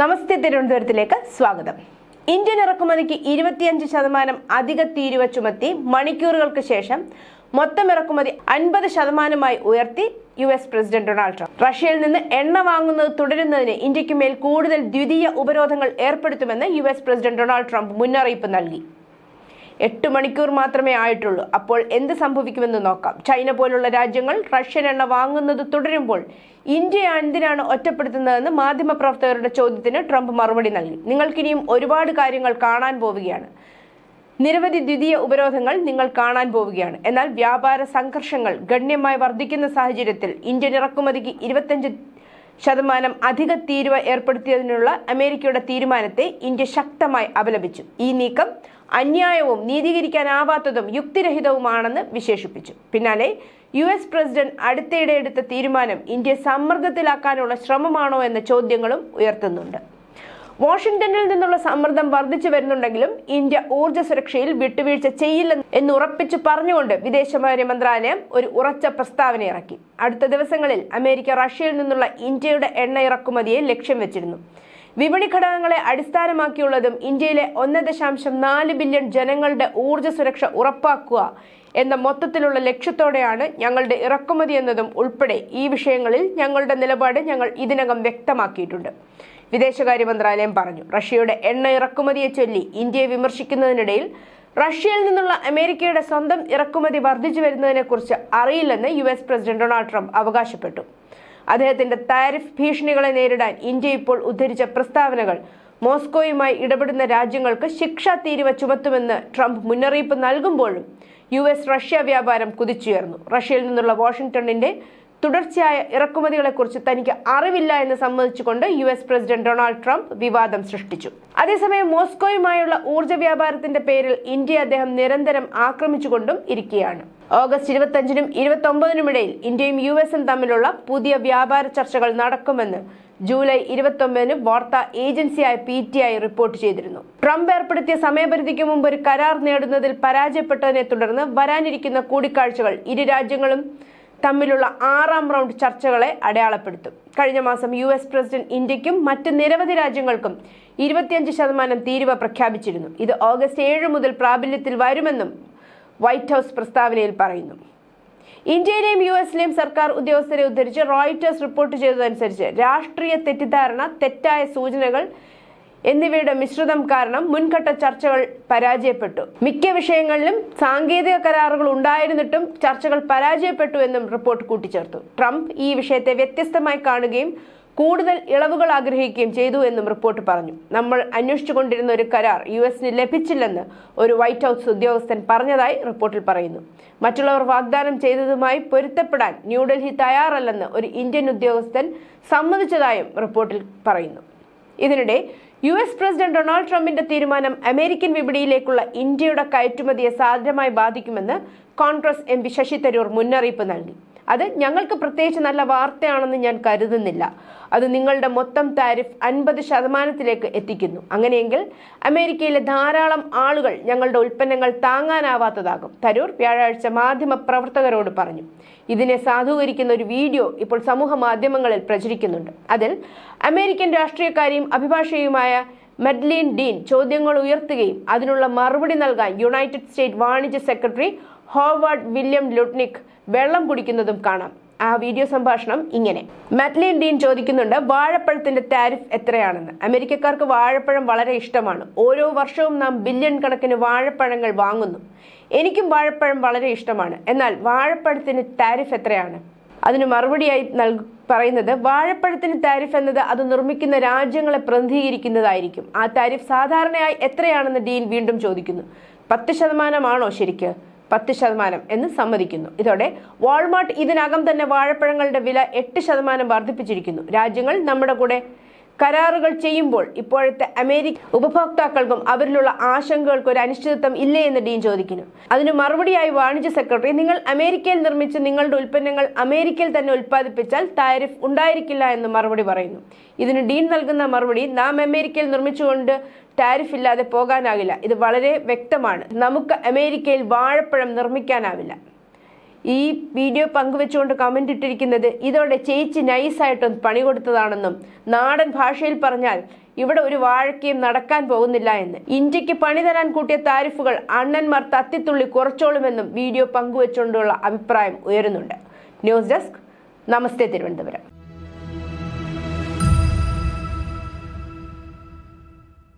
നമസ്തേ തിരുവനന്തപുരത്തിലേക്ക് സ്വാഗതം. ഇന്ത്യൻ ഇറക്കുമതിക്ക് ഇരുപത്തിയഞ്ച് ശതമാനം അധിക തീരുവ ചുമത്തി മണിക്കൂറുകൾക്ക് ശേഷം മൊത്തം ഇറക്കുമതി അൻപത് ശതമാനമായി ഉയർത്തി U S president Donald Trump. റഷ്യയിൽ നിന്ന് എണ്ണ വാങ്ങുന്നത് തുടരുന്നതിന് ഇന്ത്യയ്ക്ക് മേൽ കൂടുതൽ ദ്വിതീയ ഉപരോധങ്ങൾ ഏർപ്പെടുത്തുമെന്ന് U S president Donald Trump മുന്നറിയിപ്പ് നൽകി. എട്ട് മണിക്കൂർ മാത്രമേ ആയിട്ടുള്ളൂ. അപ്പോൾ എന്ത് സംഭവിക്കുമെന്ന് നോക്കാം. ചൈന പോലുള്ള രാജ്യങ്ങൾ റഷ്യൻ എണ്ണ വാങ്ങുന്നത് തുടരുമ്പോൾ ഇന്ത്യ എന്തിനാണ് ഒറ്റപ്പെടുത്തുന്നതെന്ന് മാധ്യമപ്രവർത്തകരുടെ ചോദ്യത്തിന് ട്രംപ് മറുപടി നൽകി. നിങ്ങൾക്കിനിയും ഒരുപാട് കാര്യങ്ങൾ കാണാൻ പോവുകയാണ്. നിരവധി ദ്വിതീയ ഉപരോധങ്ങൾ നിങ്ങൾ കാണാൻ പോവുകയാണ്. എന്നാൽ വ്യാപാര സംഘർഷങ്ങൾ ഗണ്യമായി വർദ്ധിക്കുന്ന സാഹചര്യത്തിൽ ഇന്ത്യൻ ഇറക്കുമതിക്ക് ഇരുപത്തഞ്ച് ശതമാനം അധിക തീരുവ ഏർപ്പെടുത്തിയതിനുള്ള അമേരിക്കയുടെ തീരുമാനത്തെ ഇന്ത്യ ശക്തമായി അപലപിച്ചു. ഈ നീക്കം അന്യായവും നീതീകരിക്കാനാവാത്തതും യുക്തിരഹിതവുമാണെന്ന് വിശേഷിപ്പിച്ചു. പിന്നാലെ യു എസ് പ്രസിഡന്റ് അടുത്തിടെ എടുത്ത തീരുമാനം ഇന്ത്യ സമ്മർദ്ദത്തിലാക്കാനുള്ള ശ്രമമാണോ എന്ന ചോദ്യങ്ങളും ഉയർത്തുന്നുണ്ട്. വാഷിംഗ്ടണിൽ നിന്നുള്ള സമ്മർദ്ദം വർദ്ധിച്ചു വരുന്നുണ്ടെങ്കിലും ഇന്ത്യ ഊർജ സുരക്ഷയിൽ വിട്ടുവീഴ്ച ചെയ്യില്ല എന്ന് ഉറപ്പിച്ചു പറഞ്ഞുകൊണ്ട് വിദേശകാര്യ മന്ത്രാലയം ഒരു ഉറച്ച പ്രസ്താവന ഇറക്കി. അടുത്ത ദിവസങ്ങളിൽ അമേരിക്ക റഷ്യയിൽ നിന്നുള്ള ഇന്ത്യയുടെ എണ്ണ ഇറക്കുമതിയെ ലക്ഷ്യം വെച്ചിരുന്നു. വിപണി ഘടകങ്ങളെ അടിസ്ഥാനമാക്കിയുള്ളതും ഇന്ത്യയിലെ ഒന്ന് ദശാംശം നാല് ബില്യൺ ജനങ്ങളുടെ ഊർജ സുരക്ഷ ഉറപ്പാക്കുക എന്ന മൊത്തത്തിലുള്ള ലക്ഷ്യത്തോടെയാണ് ഞങ്ങളുടെ ഇറക്കുമതി എന്നതും ഉൾപ്പെടെ ഈ വിഷയങ്ങളിൽ ഞങ്ങളുടെ നിലപാട് ഞങ്ങൾ ഇതിനകം വ്യക്തമാക്കിയിട്ടുണ്ട്. വിദേശകാര്യ മന്ത്രാലയം പറഞ്ഞു റഷ്യയുടെ എണ്ണ ഇറക്കുമതിയെ ചൊല്ലി ഇന്ത്യയെ വിമർശിക്കുന്നതിനിടയിൽ റഷ്യയിൽ നിന്നുള്ള അമേരിക്കയുടെ സ്വന്തം ഇറക്കുമതി വർദ്ധിച്ചു വരുന്നതിനെക്കുറിച്ച് അറിയില്ലെന്ന് U S president Donald Trump അവകാശപ്പെട്ടു. അദ്ദേഹത്തിന്റെ താരിഫ് ഭീഷണികളെ നേരിടാൻ ഇന്ത്യ ഇപ്പോൾ ഉദ്ധരിച്ച പ്രസ്താവനകൾ മോസ്കോയുമായി ഇടപെടുന്ന രാജ്യങ്ങൾക്ക് ശിക്ഷാ തീരുവ ചുമത്തുമെന്ന് ട്രംപ് മുന്നറിയിപ്പ് നൽകുമ്പോഴും യു എസ് റഷ്യ വ്യാപാരം കുതിച്ചുയർന്നു. റഷ്യയിൽ നിന്നുള്ള വാഷിംഗ്ടണിന്റെ തുടർച്ചയായ ഇറക്കുമതികളെക്കുറിച്ച് തനിക്ക് അറിവില്ല എന്ന് സമ്മതിച്ചുകൊണ്ട് U S president Donald Trump വിവാദം സൃഷ്ടിച്ചു. അതേസമയം മോസ്കോയുമായുള്ള ഊർജ വ്യാപാരത്തിന്റെ പേരിൽ ഇന്ത്യ അദ്ദേഹം നിരന്തരം ആക്രമിച്ചുകൊണ്ടും ഇരിക്കുകയാണ്. ഓഗസ്റ്റ് ഇരുപത്തഞ്ചിനും ഇരുപത്തി ഒമ്പതിനും ഇടയിൽ ഇന്ത്യയും യു എസും തമ്മിലുള്ള പുതിയ വ്യാപാര ചർച്ചകൾ നടക്കുമെന്ന് ജൂലൈ ഇരുപത്തൊമ്പതിന് വാർത്താ ഏജൻസിയായ പി ടി ഐ റിപ്പോർട്ട് ചെയ്തിരുന്നു. ട്രംപ് ഏർപ്പെടുത്തിയ സമയപരിധിക്ക് മുമ്പ് ഒരു കരാർ നേടുന്നതിൽ പരാജയപ്പെട്ടതിനെ തുടർന്ന് വരാനിരിക്കുന്ന കൂടിക്കാഴ്ചകൾ ഇരു രാജ്യങ്ങളും തമ്മിലുള്ള ആറാം റൗണ്ട് ചർച്ചകളെ അടയാളപ്പെടുത്തും. കഴിഞ്ഞ മാസം യു എസ് പ്രസിഡന്റ് ഇന്ത്യക്കും മറ്റ് നിരവധി രാജ്യങ്ങൾക്കും ഇരുപത്തിയഞ്ച് ശതമാനം തീരുവ പ്രഖ്യാപിച്ചിരുന്നു. ഇത് ഓഗസ്റ്റ് ഏഴ് മുതൽ പ്രാബല്യത്തിൽ വരുമെന്നും വൈറ്റ് ഹൗസ് പ്രസ്താവനയിൽ പറയുന്നു. ഇന്ത്യയിലെയും യു എസിലെയും സർക്കാർ ഉദ്യോഗസ്ഥരെ ഉദ്ധരിച്ച് റോയിറ്റേഴ്സ് റിപ്പോർട്ട് ചെയ്തതനുസരിച്ച് രാഷ്ട്രീയ തെറ്റിദ്ധാരണ തെറ്റായ സൂചനകൾ എന്നിവയുടെ മിശ്രിതം കാരണം മുൻഘട്ട ചർച്ചകൾ പരാജയപ്പെട്ടു. മിക്ക വിഷയങ്ങളിലും സാങ്കേതിക കരാറുകൾ ഉണ്ടായിരുന്നിട്ടും ചർച്ചകൾ പരാജയപ്പെട്ടു എന്നും റിപ്പോർട്ട് കൂട്ടിച്ചേർത്തു. ട്രംപ് ഈ വിഷയത്തെ വ്യത്യസ്തമായി കാണുകയും കൂടുതൽ ഇളവുകൾ ആഗ്രഹിക്കുകയും ചെയ്തു എന്നും റിപ്പോർട്ട് പറഞ്ഞു. നമ്മൾ അന്വേഷിച്ചുകൊണ്ടിരുന്ന ഒരു കരാർ യു എസിന് ലഭിച്ചില്ലെന്ന് ഒരു വൈറ്റ് ഹൗസ് ഉദ്യോഗസ്ഥൻ പറഞ്ഞതായി റിപ്പോർട്ടിൽ പറയുന്നു. മറ്റുള്ളവർ വാഗ്ദാനം ചെയ്തതുമായി പൊരുത്തപ്പെടാൻ ന്യൂഡൽഹി തയ്യാറല്ലെന്ന് ഒരു ഇന്ത്യൻ ഉദ്യോഗസ്ഥൻ സമ്മതിച്ചതായും റിപ്പോർട്ടിൽ പറയുന്നു. ഇതിനിടെ യു എസ് പ്രസിഡന്റ് ഡൊണാൾഡ് ട്രംപിന്റെ തീരുമാനം അമേരിക്കൻ വിപണിയിലേക്കുള്ള ഇന്ത്യയുടെ കയറ്റുമതിയെ സാധ്യമായി ബാധിക്കുമെന്ന് കോൺഗ്രസ് എം പി ശശി തരൂർ മുന്നറിയിപ്പ് നൽകി. അത് ഞങ്ങൾക്ക് പ്രത്യേകിച്ച് നല്ല വാർത്തയാണെന്ന് ഞാൻ കരുതുന്നില്ല. അത് നിങ്ങളുടെ മൊത്തം താരിഫ് അൻപത് ശതമാനത്തിലേക്ക് എത്തിക്കുന്നു. അങ്ങനെയെങ്കിൽ അമേരിക്കയിലെ ധാരാളം ആളുകൾ ഞങ്ങളുടെ ഉൽപ്പന്നങ്ങൾ താങ്ങാനാവാത്തതാകും. തരൂർ വ്യാഴാഴ്ച മാധ്യമ പ്രവർത്തകരോട് പറഞ്ഞു. ഇതിനെ സാധൂകരിക്കുന്ന ഒരു വീഡിയോ ഇപ്പോൾ സമൂഹ മാധ്യമങ്ങളിൽ പ്രചരിക്കുന്നുണ്ട്. അതിൽ അമേരിക്കൻ രാഷ്ട്രീയക്കാരിയും അഭിഭാഷകയുമായ മെഡ്ലിൻ ഡീൻ ചോദ്യങ്ങൾ ഉയർത്തുകയും അതിനുള്ള മറുപടി നൽകാൻ യുണൈറ്റഡ് സ്റ്റേറ്റ് വാണിജ്യ സെക്രട്ടറി ഹോവാർഡ് വില്യം ലുട്നിക് വെള്ളം കുടിക്കുന്നതും കാണാം. ആ വീഡിയോ സംഭാഷണം ഇങ്ങനെ. മെറ്റ്ലിൻ ഡീൻ ചോദിക്കുന്നുണ്ട് വാഴപ്പഴത്തിന്റെ താരിഫ് എത്രയാണെന്ന്? അമേരിക്കക്കാർക്ക് വാഴപ്പഴം വളരെ ഇഷ്ടമാണ്. ഓരോ വർഷവും നാം ബില്യൺ കണക്കിന് വാഴപ്പഴങ്ങൾ വാങ്ങുന്നു. എനിക്കും വാഴപ്പഴം വളരെ ഇഷ്ടമാണ്. എന്നാൽ വാഴപ്പഴത്തിന് താരിഫ് എത്രയാണ്? അതിന് മറുപടിയായി നൽ പറയുന്നത് വാഴപ്പഴത്തിന് താരിഫ് എന്നത് അത് നിർമ്മിക്കുന്ന രാജ്യങ്ങളെ പ്രതിനിധീകരിക്കുന്നതായിരിക്കും. ആ താരിഫ് സാധാരണയായി എത്രയാണെന്ന് ഡീൻ വീണ്ടും ചോദിക്കുന്നു. പത്ത് ശതമാനമാണോ ശരിക്ക്? പത്ത് ശതമാനം എന്ന് സമ്മതിക്കുന്നു. ഇതോടെ വാൾമാർട്ട് ഇതിനകം തന്നെ വാഴപ്പഴങ്ങളുടെ വില എട്ട് ശതമാനം വർദ്ധിപ്പിച്ചിരിക്കുന്നു. രാജ്യങ്ങൾ നമ്മുടെ കൂടെ കരാറുകൾ ചെയ്യുമ്പോൾ ഇപ്പോഴത്തെ അമേരിക്ക ഉപഭോക്താക്കൾക്കും അവരിലുള്ള ആശങ്കകൾക്കും ഒരു അനിശ്ചിതത്വം ഇല്ലേ എന്ന് ഡീൻ ചോദിക്കുന്നു. അതിന് മറുപടിയായി വാണിജ്യ സെക്രട്ടറി നിങ്ങൾ അമേരിക്കയിൽ നിർമ്മിച്ച് നിങ്ങളുടെ ഉൽപ്പന്നങ്ങൾ അമേരിക്കയിൽ തന്നെ ഉൽപ്പാദിപ്പിച്ചാൽ താരിഫ് ഉണ്ടായിരിക്കില്ല എന്ന് മറുപടി പറയുന്നു. ഇതിന് ഡീൻ നൽകുന്ന മറുപടി നാം അമേരിക്കയിൽ നിർമ്മിച്ചുകൊണ്ട് ടാരിഫ് ഇല്ലാതെ പോകാനാകില്ല. ഇത് വളരെ വ്യക്തമാണ്. നമുക്ക് അമേരിക്കയിൽ വാഴപ്പഴം നിർമ്മിക്കാനാവില്ല. ഈ വീഡിയോ പങ്കുവെച്ചുകൊണ്ട് കമന്റ് ഇട്ടിരിക്കുന്നത് ഇതോടെ ചേച്ചി നൈസായിട്ടും പണി കൊടുത്തതാണെന്നും നാടൻ ഭാഷയിൽ പറഞ്ഞാൽ ഇവിടെ ഒരു വാഴക്കയും നടക്കാൻ പോകുന്നില്ല എന്ന്. ഇന്ത്യയ്ക്ക് പണി തരാൻ കൂട്ടിയ താരിഫുകൾ അണ്ണന്മാർ തത്തിത്തുള്ളി കുറച്ചോളുമെന്നും വീഡിയോ പങ്കുവെച്ചുകൊണ്ടുള്ള അഭിപ്രായം ഉയരുന്നുണ്ട്. News desk. നമസ്തേ തിരുവനന്തപുരം.